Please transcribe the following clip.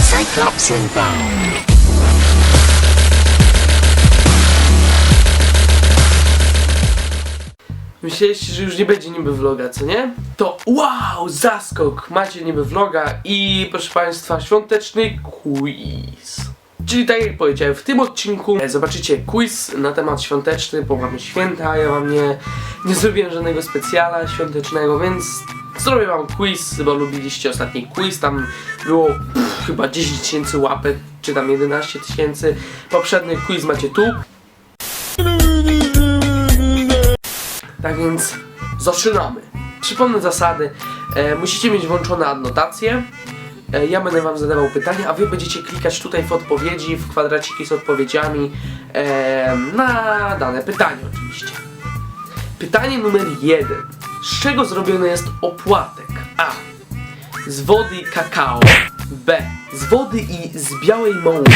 Cyclops inbound. Myśleliście, że już nie będzie niby vloga, co nie? To wow, zaskok! Macie niby vloga i proszę Państwa, świąteczny quiz. Czyli tak jak powiedziałem, w tym odcinku e, zobaczycie quiz na temat świąteczny, bo mamy święta, ja wam nie, nie zrobiłem żadnego specjala świątecznego, więc zrobię wam quiz, bo lubiliście ostatni quiz, tam było pff, chyba 10 tysięcy łapek, czy tam 11 tysięcy. Poprzedni quiz macie tu. Tak więc zaczynamy. Przypomnę zasady. E, musicie mieć włączone adnotacje. E, ja będę wam zadawał pytania, a wy będziecie klikać tutaj w odpowiedzi, w kwadraciki z odpowiedziami e, na dane pytanie oczywiście. Pytanie numer jeden. Z czego zrobiony jest opłatek? A. Z wody i kakao. B. Z wody i z białej mąki.